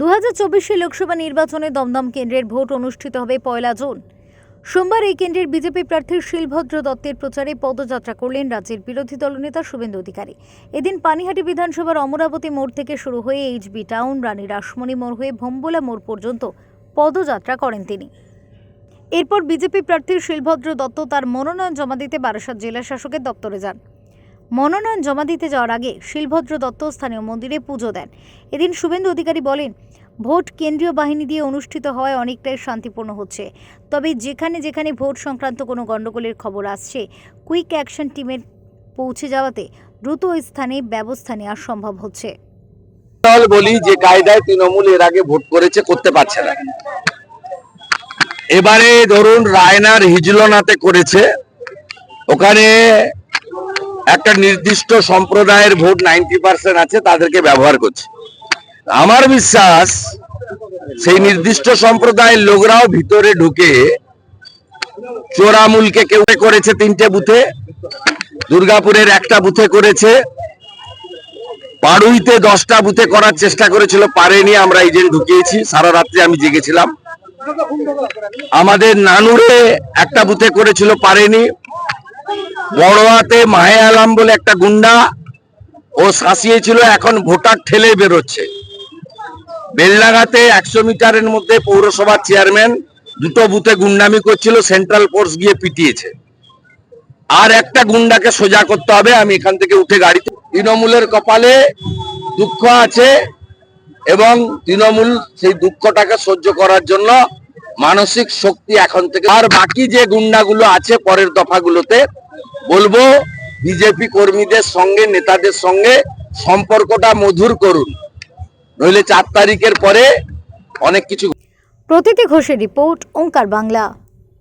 দু হাজার চব্বিশে লোকসভা নির্বাচনে দমদম কেন্দ্রের ভোট অনুষ্ঠিত হবে পয়লা জুন। সোমবার এই কেন্দ্রের বিজেপি প্রার্থী শিলভদ্র দত্তের প্রচারে পদযাত্রা করলেন রাজ্যের বিরোধী দলনেতা শুভেন্দু অধিকারী। এদিন পানিহাটি বিধানসভার অমরাবতী মোড় থেকে শুরু হয়ে এইচবি টাউন, রানী রাসমণি মোড় হয়ে ভম্বলা মোড় পর্যন্ত পদযাত্রা করেন তিনি। এরপর বিজেপি প্রার্থী শিলভদ্র দত্ত তার মনোনয়ন জমা দিতে বারাসাত জেলা শাসকের দপ্তরে যান। মনোনয়ন জমা দিতে যাওয়ার আগে শিলভদ্র দত্ত স্থানীয় মন্দিরে পুজো দেন। এদিন শুভেন্দু অধিকারী বলেন, ভোট কেন্দ্রীয় বাহিনী দিয়ে অনুষ্ঠিত হওয়ায় অনেকটাই শান্তিপূর্ণ হচ্ছে। তবে যেখানে যেখানে ভোট সংক্রান্ত কোনো গণ্ডগোলের খবর আসছে, কুইক অ্যাকশন টিমের পৌঁছে যাওয়াতে দ্রুত ওই স্থানে ব্যবস্থা নেওয়া সম্ভব হচ্ছে। দল বলি যে কায়দায় তৃণমূল এর আগে ভোট করেছে, করতে পারছে না। এবারে ধরুন, রায়নার হিজলনাতে করেছে। ওখানে একটা নির্দিষ্ট সম্প্রদায়ের ভোট নাইনটি পার্সেন্ট আছে, তাদেরকে ব্যবহার করছে। আমার বিশ্বাস, সেই নির্দিষ্ট সম্প্রদায়ের লোকরাও ভিতরে ঢুকে চোরামুলকে কেউ করেছে তিনটে বুথে, দুর্গাপুরের একটা বুথে করেছে, পাড়ুইতে দশটা বুথে করার চেষ্টা করেছিল, পারেনি, আমরা এজেন্ট ঢুকিয়েছি, সারা রাত্রে আমি জেগেছিলাম। আমাদের নানুরে একটা বুথে করেছিল, পারেনি বড়োয়াতে মাহে আলাম বলে একটা গুন্ডা ও শাসিয়েছিল, এখন ভোটার ঠেলে বেরোচ্ছে। বেলডাঙ্গাতে একশো মিটারের মধ্যে পৌরসভার চেয়ারম্যান দুটো বুথে গুন্ডামি করছিল, সেন্ট্রাল ফোর্স গিয়ে পিটিয়েছে। আর একটা গুন্ডাকে সোজা করতে হবে, আমি এখান থেকে উঠে গাড়িতে তৃণমূলের কপালে দুঃখ আছে এবং তৃণমূল সেই দুঃখটাকে সহ্য করার জন্য মানসিক শক্তি এখন থেকে আর বাকি যে গুন্ডাগুলো আছে পরের দফাগুলোতে বলব বিজেপি কর্মীদের সঙ্গে, নেতাদের সঙ্গে সম্পর্কটা মধুর করুন। নইলে চার তারিখের পরে অনেক কিছু প্রতীতি ঘোষের রিপোর্ট ওঙ্কার বাংলা।